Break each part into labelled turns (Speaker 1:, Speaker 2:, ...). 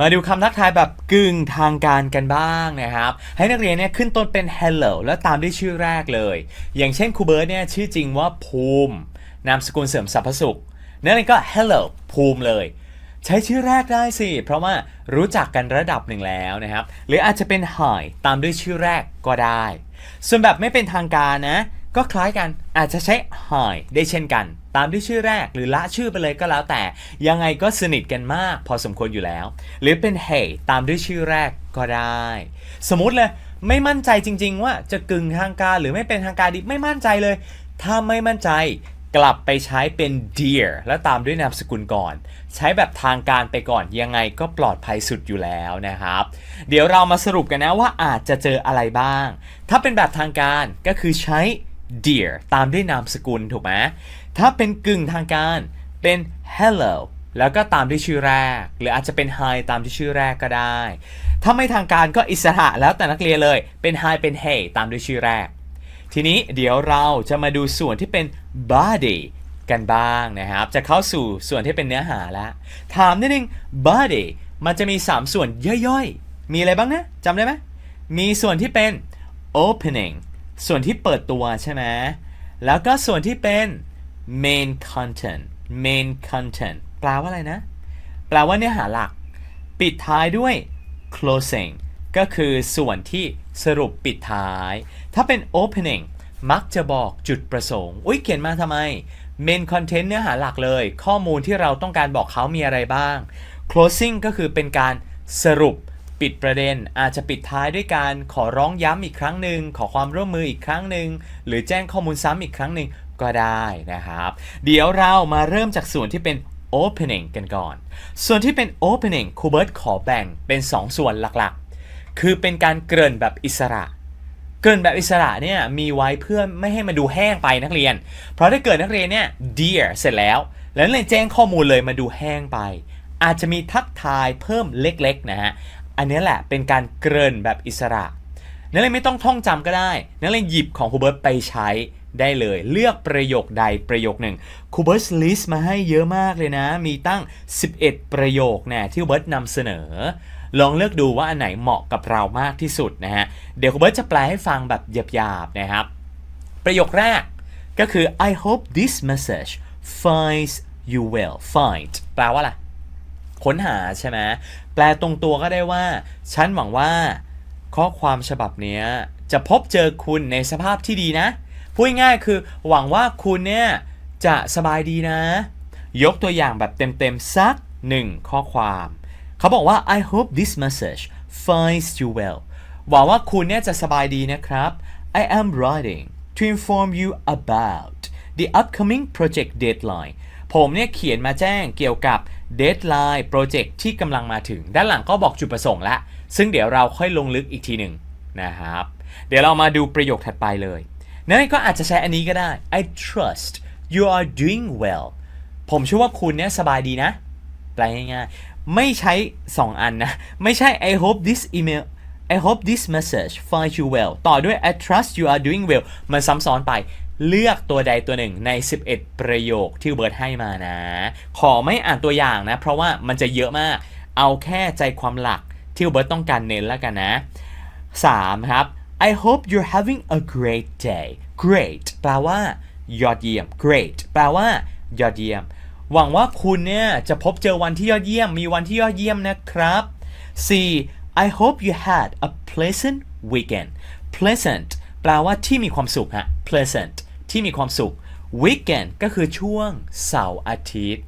Speaker 1: มาดูคำทักทายแบบกึ่งทางการกันบ้างนะครับ ให้นักเรียนเนี่ยขึ้นต้นเป็น hello แล้วตามด้วยชื่อแรกเลย อย่างเช่นครูเบิร์ตเนี่ยชื่อจริงว่าภูมิ นามสกุลเสริมสรรพสุขนักเรียนก็ hello ภูมิเลย ใช้ชื่อแรกได้สิ เพราะว่ารู้จักกันระดับหนึ่งแล้วนะครับ หรืออาจจะเป็น hi ตามด้วยชื่อแรกก็ได้ ส่วนแบบไม่เป็นทางการนะ ก็คล้ายกันอาจจะใช้ hi ได้เช่นกัน ตามด้วยชื่อแรกหรือละชื่อไปเลยก็แล้วแต่ ยังไงก็สนิทกันมาก พอสมควรอยู่แล้ว หรือเป็น hey ตามด้วยชื่อแรกก็ได้ สมมติเลยไม่มั่นใจจริง ๆ ว่าจะกึ่งทางการหรือไม่เป็นทางการดีไม่มั่นใจเลย ถ้าไม่มั่นใจกลับไปใช้เป็น dear แล้วตามด้วยนามสกุลก่อน ใช้แบบทางการไปก่อนยังไงก็ปลอดภัยสุดอยู่แล้วนะครับ เดี๋ยวเรามาสรุปกันนะว่าอาจจะเจออะไรบ้าง ถ้าเป็นแบบทางการก็คือใช้ dear ตามด้วยนามสกุลถูกไหมถ้าเป็นกึ่งทางการเป็น hello แล้วก็ตามด้วยชื่อแรก หรืออาจจะเป็น hi ตามที่ชื่อแรกก็ได้ ถ้าไม่ทางการก็อิสระแล้วแต่นักเรียนเลยเป็น hi เป็น hey ตามด้วยชื่อแรก ทีนี้เดี๋ยวเราจะมาดูส่วนที่เป็น body กันบ้างนะครับ จะเข้าสู่ส่วนที่เป็นเนื้อหาแล้ว ถามนิดนึง body มันจะมี 3 ส่วนย่อยๆ มีอะไรบ้างนะจำได้ไหมมีส่วนที่เป็น opening ส่วนที่เปิดตัวใช่ไหมแล้วก็ส่วนที่เป็น main content main content แปลว่าอะไรนะ แปลว่าเนื้อหาหลัก ปิดท้ายด้วย closing ก็คือส่วนที่สรุปปิดท้าย ถ้าเป็น opening มักจะบอกจุดประสงค์ อุ้ยเขียนมาทำไม main content เนื้อหาหลักเลย ข้อมูลที่เราต้องการบอกเขามีอะไรบ้าง closing ก็คือเป็นการสรุป ปิดประเด็นอาจจะปิดท้ายด้วยการขอร้องย้ำอีกครั้งหนึ่งขอความร่วมมืออีกครั้งหนึ่งหรือแจ้งข้อมูลซ้ำอีกครั้งหนึ่งก็ได้นะครับ เดี๋ยวเรามาเริ่มจากส่วนที่เป็น opening กันก่อน ส่วนที่เป็น opening ครูเบิร์ตขอแบ่งเป็น 2ส่วนหลักๆ คือเป็นการเกริ่นแบบอิสระ เกริ่นแบบอิสระเนี่ยมีไว้เพื่อไม่ให้มาดูแห้งไปนักเรียน เพราะถ้าเกิดนักเรียนเนี่ย dear เสร็จแล้ว แล้วเรียนแจ้งข้อมูลเลยมาดูแห้งไป อาจจะมีทักทายเพิ่มเล็กๆนะฮะ อันนี้แหละเป็นการเกริ่นแบบอิสระ นักเรียนไม่ต้องท่องจำก็ได้ นักเรียนหยิบของครูเบิร์ตไปใช้ได้เลย เลือกประโยคใดประโยคหนึ่งครูเบิร์ตลิสต์มาให้เยอะมากเลยนะ มีตั้ง 11 ประโยคนะที่คูเบิร์ตนำเสนอ ลองเลือกดูว่าอันไหนเหมาะกับเรามากที่สุดนะฮะ เดี๋ยวครูเบิร์ตจะแปลให้ฟังแบบหยาบๆนะครับ ประโยคแรกก็คือ I hope this message finds you well find แปลว่าอะไร ค้นหาใช่ไหมแปลตรงตัวก็ได้ว่า ฉันหวังว่าข้อความฉบับนี้จะพบเจอคุณในสภาพที่ดีนะ พูดง่ายคือหวังว่าคุณเนี่ยจะสบายดีนะ ยกตัวอย่างแบบเต็มๆ สักหนึ่งข้อความ เขาบอกว่า I hope this message finds you well หวังว่าคุณเนี่ยจะสบายดีนะครับ I am writing to inform you about the upcoming project deadline ผมเนี่ยเขียนมาแจ้งเกี่ยวกับ deadline project ที่กำลังมาถึง ด้านหลังก็บอกจุดประสงค์ละ ซึ่งเดี๋ยวเราค่อยลงลึกอีกทีหนึ่งนะครับ เดี๋ยวเรามาดูประโยคถัดไปเลยนั่นก็อาจจะใช้อันนี้ก็ได้ I trust you are doing well ผมเชื่อว่าคุณเนี่ยสบายดีนะ แปลง่ายๆ ไม่ใช้ 2 อันนะ ไม่ใช่ I hope this email I hope this message finds you well ต่อด้วย I trust you are doing well มันซ้ำซ้อนไป เลือกตัวใดตัวหนึ่งใน 11 ประโยคที่เบิร์ดให้มานะ ขอไม่อ่านตัวอย่างนะ เพราะว่ามันจะเยอะมาก เอาแค่ใจความหลักที่เบิร์ดต้องการเน้นแล้วกันนะ 3. ครับ I hope you're having a great day great แปลว่า ยอดเยี่ยม great แปลว่า ยอดเยี่ยม หวังว่าคุณเนี่ยจะพบเจอวันที่ยอดเยี่ยม มีวันที่ยอดเยี่ยมนะครับ 4. I hope you had a pleasant weekend pleasant แปลว่าที่มีความสุขฮะ pleasant ที่มีความสุข weekend ก็คือช่วงเสาร์อาทิตย์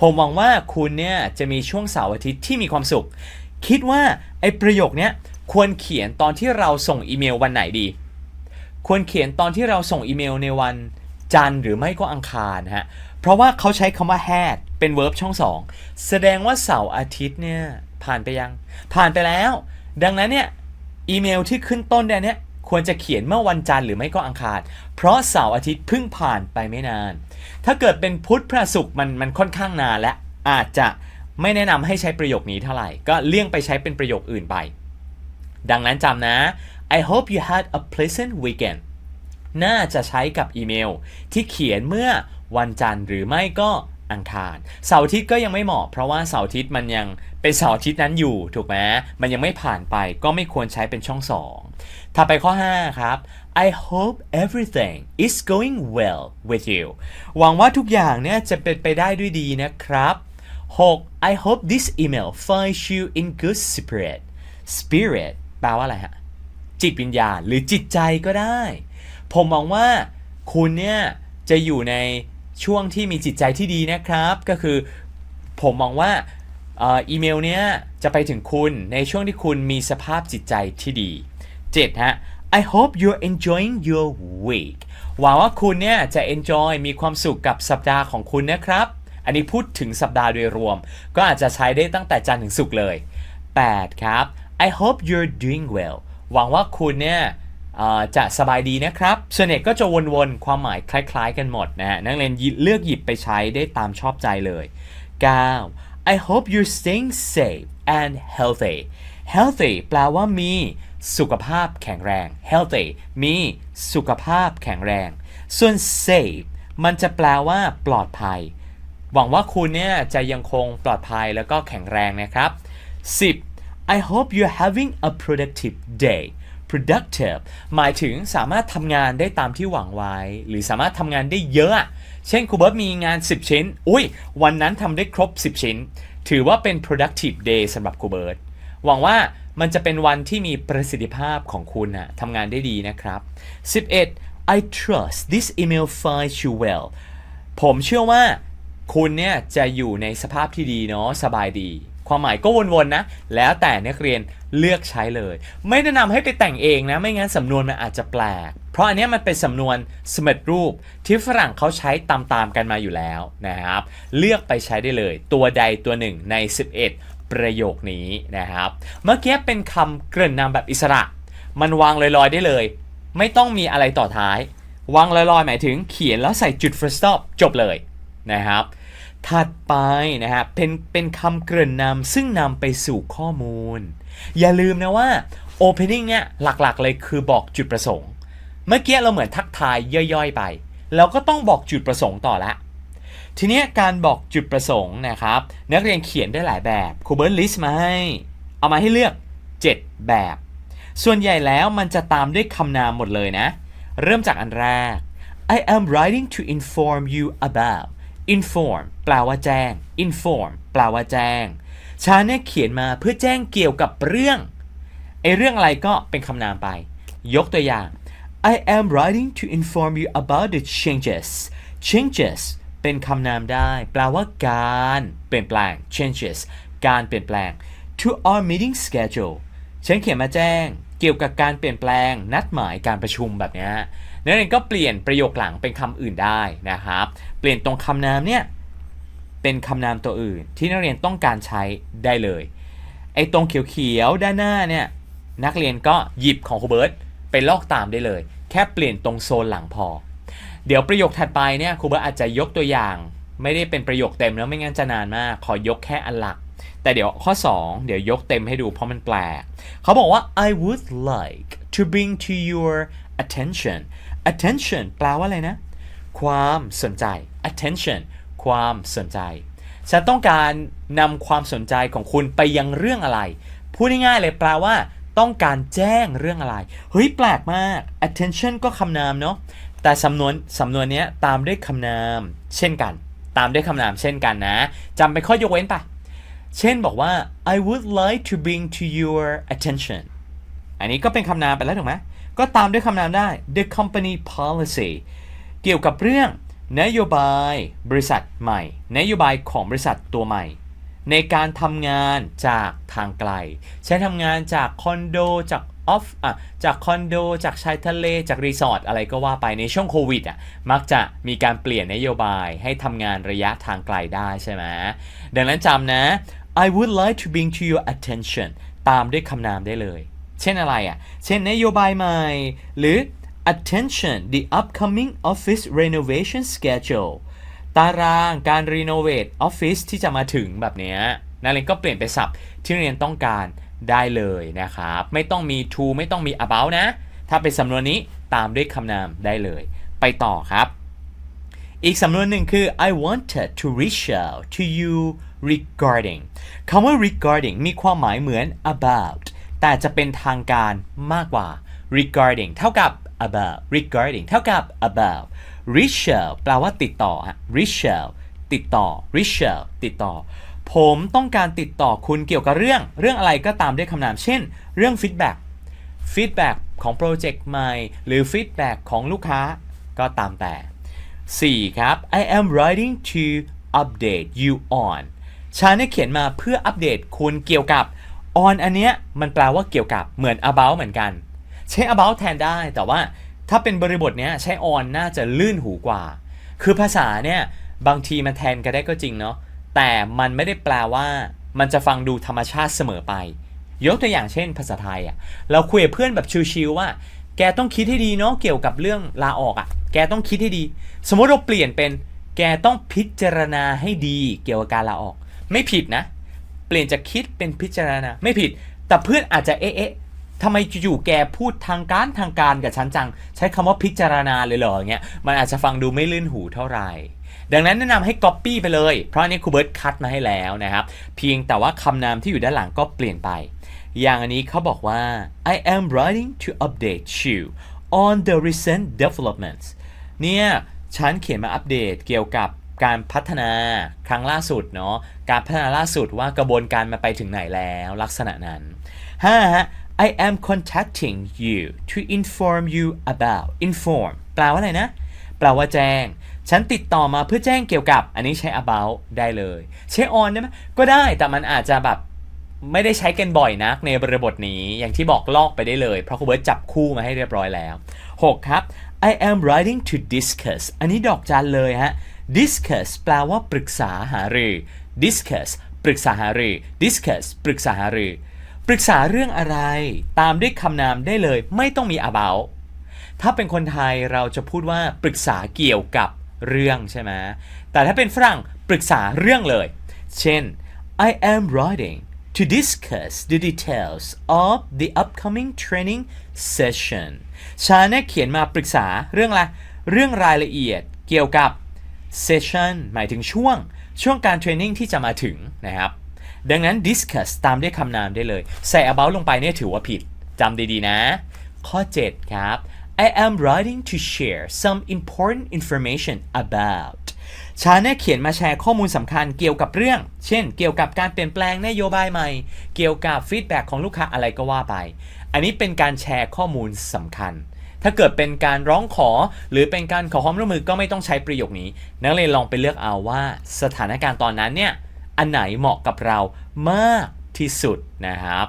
Speaker 1: ผมหวังว่าคุณเนี่ยจะมีช่วงเสาร์อาทิตย์ที่มีความสุข คิดว่าไอ้ประโยคเนี้ยควรเขียนตอนที่เราส่งอีเมลวันไหนดี ควรเขียนตอนที่เราส่งอีเมลในวันจันทร์หรือไม่ก็อังคารฮะ เพราะว่าเขาใช้คำว่า had เป็น verb ช่อง2แสดงว่าเสาร์อาทิตย์เนี่ยผ่านไปยัง ผ่านไปแล้ว ดังนั้นเนี่ยอีเมลที่ขึ้นต้นเนี่ย ควรจะเขียนเมื่อวันจันทร์หรือไม่ก็อังคาร เพราะเสาร์อาทิตย์เพิ่งผ่านไปไม่นาน ถ้าเกิดเป็นพุธพระศุกร์มันมันค่อนข้างนานและอาจจะไม่แนะนำให้ใช้ประโยคนี้เท่าไหร่ ก็เลี่ยงไปใช้เป็นประโยคอื่นไป ดังนั้นจำนะ I hope you had a pleasant weekend น่าจะใช้กับอีเมล ที่เขียนเมื่อวันจันทร์หรือไม่ก็ อังคาร เสาร์อาทิตย์ก็ยังไม่เหมาะ เพราะว่าเสาร์อาทิตย์มันยังเป็นเสาร์อาทิตย์นั้นอยู่ถูกไหมมันยังไม่ผ่านไปก็ไม่ควรใช้เป็นช่อง 2 ถ้าไปข้อ 5 ครับ I hope everything is going well with you หวังว่าทุกอย่างเนี่ยจะเป็นไปได้ด้วยดีนะครับ 6. I hope this email finds you in good spirit spirit แปลว่าอะไรฮะ จิตวิญญาณหรือจิตใจก็ได้ ผมมองว่าคุณเนี่ยจะอยู่ใน ช่วงที่มีจิตใจที่ดีนะครับ ก็คือผมมองว่าอีเมลเนี้ยจะไปถึงคุณในช่วงที่คุณมีสภาพจิตใจที่ดี 7. ฮะ I hope you're enjoying your week หวังว่าคุณเนี่ยจะ enjoy มีความสุขกับสัปดาห์ของคุณนะครับ อันนี้พูดถึงสัปดาห์โดยรวม ก็อาจจะใช้ได้ตั้งแต่จันทร์ถึงศุกร์เลย 8. ครับ I hope you're doing well หวังว่าคุณเนี่ย จะสบายดีนะครับส่วนใหญ่ก็จะวนๆ ความหมายคล้ายๆ กันหมดนะฮะนักเรียนเลือกหยิบไปใช้ได้ตามชอบใจเลย 9. I hope you're staying safe and healthy healthy แปลว่ามีสุขภาพแข็งแรง healthy มีสุขภาพแข็งแรง ส่วน safe มันจะแปลว่าปลอดภัย หวังว่าคุณเนี่ยจะยังคงปลอดภัยแล้วก็แข็งแรงนะครับ 10. I hope you're having a productive day productive หมายถึงสามารถทำงานได้ตามที่หวังไว้ หรือสามารถทำงานได้เยอะ เช่นครูเบิร์ตมีงาน 10 ชิ้น อุ้ย วันนั้นทำได้ครบ 10 ชิ้น ถือว่าเป็น productive day สำหรับครูเบิร์ตหวังว่ามันจะเป็นวันที่มีประสิทธิภาพของคุณนะทำงานได้ดีนะครับ 11. I trust this email finds you well ผมเชื่อว่าคุณเนี่ยจะอยู่ในสภาพที่ดีเนาะสบายดี ความหมายก็วนๆนะ แล้วแต่นักเรียนเลือกใช้เลย ไม่แนะนำให้ไปแต่งเองนะ ไม่งั้นสำนวนมันอาจจะแปลก เพราะอันนี้มันเป็นสำนวนสมเร็จรูปที่ฝรั่งเขาใช้ตามๆกันมาอยู่แล้วนะครับ เลือกไปใช้ได้เลย ตัวใดตัวหนึ่งใน 11 ประโยคนี้นะครับ เมื่อกี้เป็นคำเกริ่นนำแบบอิสระ มันวางลอยๆได้เลย ไม่ต้องมีอะไรต่อท้าย วางลอยๆ หมายถึงเขียนแล้วใส่จุด full stop จบเลยนะครับ ถัดไปนะครับเป็นเป็นคำเกริ่นนำซึ่งนำไปสู่ข้อมูล อย่าลืมนะว่า opening เนี่ยหลักๆเลยคือบอกจุดประสงค์ เมื่อกี้เราเหมือนทักทายย่อยๆไปเราก็ต้องบอกจุดประสงค์ต่อละ ทีนี้การบอกจุดประสงค์นะครับ นักเรียนเขียนได้หลายแบบครูเบิร์ตลิสต์มาให้ เอามาให้เลือก 7 แบบ ส่วนใหญ่แล้วมันจะตามด้วยคำนามหมดเลยนะ เริ่มจากอันแรก I am writing to inform you about inform แปลว่าแจ้ง inform แปลว่าแจ้งฉันเนี่ยเขียนมาเพื่อแจ้งเกี่ยวกับเรื่องไอเรื่องอะไรก็เป็นคำนามไป ยกตัวอย่าง I am writing to inform you about the changes changes เป็นคำนามได้ แปลว่าการเปลี่ยนแปลง changes การเปลี่ยนแปลง to our meeting schedule ฉันเขียนมาแจ้งเกี่ยวกับการเปลี่ยนแปลง นัดหมายการประชุมแบบเนี้ยนักเรียนก็เปลี่ยนประโยคหลังเป็นคำอื่นได้นะครับ เปลี่ยนตรงคำนามเนี่ย เป็นคำนามตัวอื่น ที่นักเรียนต้องการใช้ได้เลย ไอ้ตรงเขียวๆด้านหน้าเนี่ยนักเรียนก็หยิบของครูเบิร์ตไปลอกตามได้เลย แค่เปลี่ยนตรงโซนหลังพอ เดี๋ยวประโยคถัดไปเนี่ยครูเบิร์ตอาจจะยกตัวอย่าง ไม่ได้เป็นประโยคเต็มแล้วไม่งั้นจะนานมาก ขอยกแค่อันหลัก แต่เดี๋ยวข้อ 2 เดี๋ยวยกเต็มให้ดูเพราะมันแปลกเขาบอกว่า I would like to bring to your attention attention แปลว่าอะไรนะ ความสนใจ attention ความสนใจ ฉันต้องการนำความสนใจของคุณไปยังเรื่องอะไร พูดง่ายๆเลยแปลว่า ต้องการแจ้งเรื่องอะไร เฮ้ยแปลกมาก attention ก็คำนามเนาะ แต่สำนวนสำนวนนี้ตามด้วยคำนาม เช่นกัน ตามด้วยคำนามเช่นกันนะจำเป็นข้อยกเว้นปะเช่นบอกว่า I would like to bring to your attention อันนี้ก็เป็นคำนามไปแล้วถูกไหมก็ตามด้วยคำนามได้ the company policy เกี่ยวกับเรื่อง นโยบายบริษัทใหม่ นโยบายของบริษัทตัวใหม่ ในการทำงานจากทางไกล ใช้ทำงานจากคอนโดจากออฟอะจากคอนโด จากชายทะเล จากรีสอร์ทอะไรก็ว่าไปในช่วงโควิดอะมักจะมีการเปลี่ยนนโยบายให้ทำงานระยะทางไกลได้ใช่ไหมดังนั้นจำนะ I would like to bring to your attention ตามด้วยคำนามได้เลย เช่นอะไรอะ เช่นนโยบายใหม่ หรือ attention the upcoming office renovation schedule ตารางการรีโนเวทออฟฟิศที่จะมาถึงแบบเนี้ยนักเรียนก็เปลี่ยนไปศัพท์ที่นักเรียนต้องการได้เลยนะครับ ไม่ต้องมี to ไม่ต้องมี about นะ ถ้าเป็นสำนวนนี้ตามด้วยคำนามได้เลย ไปต่อครับ อีกสำนวนหนึ่งคือ I wanted to reach out to you regarding คำว่า regarding มีความหมายเหมือน about แต่จะเป็นทางการมากกว่า regarding เท่ากับ about regarding เท่ากับ about reach out แปลว่าติดต่อฮะ reach out ติดต่อ reach out ติดต่อ ผมต้องการติดต่อคุณเกี่ยวกับเรื่อง เรื่องอะไรก็ตามด้วยคำนาม เช่น เรื่อง feedback ฟีดแบ็ของโปรเจกต์ใหม่ หรือฟีดแบ็ของลูกค้าก็ตามแต่ 4. ครับ I am writing to update you on ฉันเนี่ยเขียนมาเพื่ออัปเดตคุณเกี่ยวกับ on อันเนี้ยมันแปลว่าเกี่ยวกับเหมือน about เหมือนกัน ใช้ about แทนได้ แต่ว่าถ้าเป็นบริบทเนี้ยใช้ on น่าจะลื่นหูกว่า คือภาษาเนี่ยบางทีมันแทนกันได้ก็จริงเนาะ แต่มันไม่ได้แปลว่ามันจะฟังดูธรรมชาติเสมอไป ยกตัวอย่างเช่น ภาษาไทยอะ่ะ เราคุยกับเพื่อนแบบชิวๆว่า แกต้องคิดให้ดีเนาะเกี่ยวกับเรื่องลาออกอะ่ะ แกต้องคิดให้ดี สมมติเราเปลี่ยนเป็น แกต้องพิจารณาให้ดีเกี่ยวกับการลาออก ไม่ผิดนะ เปลี่ยนจากคิดเป็นพิจารณา ไม่ผิด แต่เพื่อนอาจจะเอ๊ะเอ๊ะ ทำไมอยู่แกพูดทางการทางการกับฉันจัง ใช้คำว่าพิจารณาเลยเหรอเงี้ยมันอาจจะฟังดูไม่ลื่นหูเท่าไหร่ ดังนั้นแนะนำให้ Copy ไปเลย เพราะอันนี้ครูเบิร์ตคัดมาให้แล้วนะครับ เพียงแต่ว่าคำนามที่อยู่ด้านหลังก็เปลี่ยนไป อย่างอันนี้เขาบอกว่า I am writing to update you on the recent developments เนี่ยฉันเขียนมาอัปเดตเกี่ยวกับการพัฒนาครั้งล่าสุดเนาะการพัฒนาล่าสุดว่ากระบวนการมาไปถึงไหนแล้วลักษณะนั้น 5. ฮะ I am contacting you to inform you about inform แปลว่าอะไรนะ แปลว่าแจ้ง ฉันติดต่อมาเพื่อแจ้งเกี่ยวกับ อันนี้ใช้ about ได้เลย ใช้ on ได้ไหมก็ได้ แต่มันอาจจะแบบไม่ได้ใช้กันบ่อยนักในบริบทนี้ อย่างที่บอกลอกไปได้เลย เพราะครูเบิร์ตจับคู่มาให้เรียบร้อยแล้ว 6 ครับ I am writing to discuss อันนี้ดอกจันเลยฮะ discuss แปลว่าปรึกษาหารือ discuss ปรึกษาหารือ discuss ปรึกษาหารือ ปรึกษาเรื่องอะไรตามด้วยคำนามได้เลย ไม่ต้องมี about ถ้าเป็นคนไทยเราจะพูดว่าปรึกษาเกี่ยวกับเรื่องใช่ไหมแต่ถ้าเป็นฝรั่งปรึกษาเรื่องเลย เช่น I am writing to discuss the details of the upcoming training session ฉันเนี่เขียนมาปรึกษาเรื่องอะไร เรื่องรายละเอียดเกี่ยวกับ session หมายถึงช่วง ช่วงการเทรนนิ่งที่จะมาถึงนะครับ ดังนั้น discuss ตามด้วยคำนามได้เลย ใส่ about ลงไปเนี่ยถือว่าผิดจำดีๆนะ ข้อ 7 ครับ I am writing to share some important information about ฉันเนี่ยเขียนมาแชร์ข้อมูลสำคัญเกี่ยวกับเรื่อง เช่น เกี่ยวกับการเปลี่ยนแปลงนโยบายใหม่ เกี่ยวกับฟีดแบ็ของลูกค้าอะไรก็ว่าไป อันนี้เป็นการแชร์ข้อมูลสำคัญ ถ้าเกิดเป็นการร้องขอ หรือเป็นการขอความร่วมมือก็ไม่ต้องใช้ประโยคนี้ นักเรียนลองไปเลือกเอาว่าสถานการณ์ตอนนั้นเนี่ย อันไหนเหมาะกับเรามากที่สุดนะครับ